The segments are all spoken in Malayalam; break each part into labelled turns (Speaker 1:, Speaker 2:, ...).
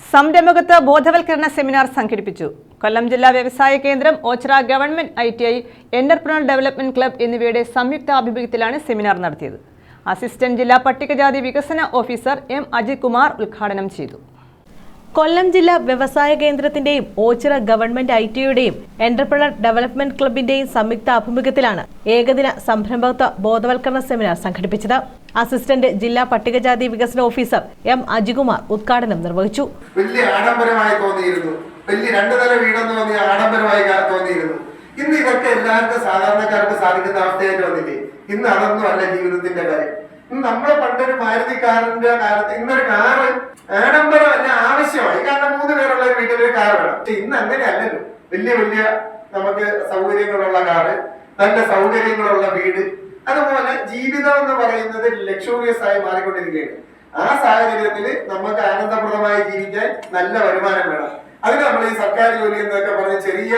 Speaker 1: സംരംഭകത്വ ബോധവൽക്കരണ സെമിനാർ സംഘടിപ്പിച്ചു. കൊല്ലം ജില്ലാ വ്യവസായ കേന്ദ്രം Ochira government I T I entrepreneur development club എന്നിവയുടെ സംയുക്ത ആഭിമുഖ്യത്തിലാണ് സെമിനാർ നടത്തിയത്. അസിസ്റ്റന്റ് ജില്ലാ പട്ടികജാതി വികസന ഓഫീസർ എം അജിത് കുമാർ ഉദ്ഘാടനം ചെയ്തു.
Speaker 2: കൊല്ലം ജില്ലാ വ്യവസായ കേന്ദ്രത്തിന്റെയും ഓച്ചിറ ഗവൺമെന്റ് ഐ ടിയുടെയും എന്റർപ്രണർ ഡെവലപ്മെന്റ് ക്ലബിന്റെയും സംയുക്ത ആഭിമുഖ്യത്തിലാണ് ഏകദിന സംരംഭകത്വ ബോധവൽക്കരണ സെമിനാർ സംഘടിപ്പിച്ചത്. അസിസ്റ്റന്റ് ജില്ലാ പട്ടികജാതി വികസന ഓഫീസർ എം അജികുമാർ ഉദ്ഘാടനം നിർവഹിച്ചു.
Speaker 3: വലിയ ആഡംബരമായി തോന്നിയിരുന്നു. വലിയ രണ്ടു നില വീടെന്ന് തോന്നിയ ആഡംബരമായി തോന്നിയിരുന്നു. ഇന്ന് ഇതൊക്കെ എല്ലാവർക്കും സാധാരണക്കാർക്ക് സാധിക്കുന്ന അവസ്ഥയായിട്ട് വന്നില്ലേ? ഇന്ന് അതൊന്നും അല്ല ജീവിതത്തിന്റെ കാര്യം. നമ്മളെ പണ്ടൊരു മാരുതി കാറിന്റെ കാലത്ത് ഇന്നൊരു കാറ് ആഡംബരം പക്ഷെ ഇന്ന് അങ്ങനെ അല്ലല്ലോ വലിയ വലിയ നമുക്ക് സൗകര്യങ്ങളുള്ള കാറ് നല്ല സൗകര്യങ്ങളുള്ള വീട്. അതുപോലെ ജീവിതം എന്ന് പറയുന്നത് ലക്ഷൂറിയസ് ആയി മാറിക്കൊണ്ടിരിക്കുകയാണ്. ആ സാഹചര്യത്തിൽ നമുക്ക് ആനന്ദപ്രദമായി ജീവിക്കാൻ നല്ല വരുമാനം വേണം. അതിന് നമ്മൾ ഈ സർക്കാർ ജോലി എന്നൊക്കെ പറഞ്ഞ് ചെറിയ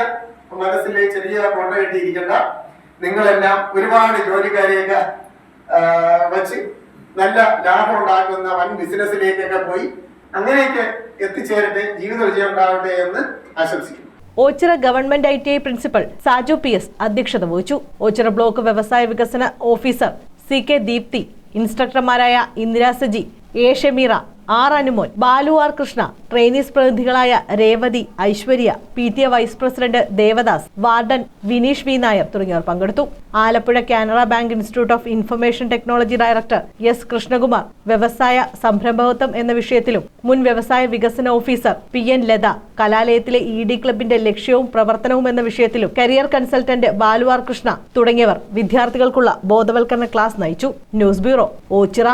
Speaker 3: മനസ്സിലെ ചെറിയ കൊണ്ട കെട്ടിയിരിക്കണ്ട. നിങ്ങളെല്ലാം ഒരുപാട് ജോലിക്കാരെയൊക്കെ വെച്ച് നല്ല ലാഭം ഉണ്ടാക്കുന്ന വൻ ബിസിനസ്സിലേക്കൊക്കെ പോയി അങ്ങനെയൊക്കെ എത്തിച്ചേരട്ടെ ജീവിത വിജയം ഉണ്ടാവട്ടെ എന്ന് ആശംസിക്കുന്നു.
Speaker 2: Oachira government I T I principal Saju P S അധ്യക്ഷത വഹിച്ചു. ഓച്ചിറ ബ്ലോക്ക് വ്യവസായ വികസന officer C K Deepthi ഇൻസ്ട്രക്ടർമാരായ Indira Saji A Shameera R Anumon Balu R Krishna trainees പ്രതിനിധികളായ Revathi Aishwarya P T A vice president Devadas warden Vineesh V Nair തുടങ്ങിയവർ പങ്കെടുത്തു. Alappuzha Canara bank institute of information technology director S Krishnakumar വ്യവസായ സംരംഭകത്വം എന്ന വിഷയത്തിലും മുൻ വ്യവസായ വികസന officer P N Latha കലാലയത്തിലെ E D ക്ലബിന്റെ ലക്ഷ്യവും പ്രവർത്തനവും എന്ന വിഷയത്തിലും career consultant Balu R Krishna തുടങ്ങിയവർ വിദ്യാർത്ഥികൾക്കുള്ള ബോധവൽക്കരണ ക്ലാസ് നയിച്ചു. News bureau Ochira.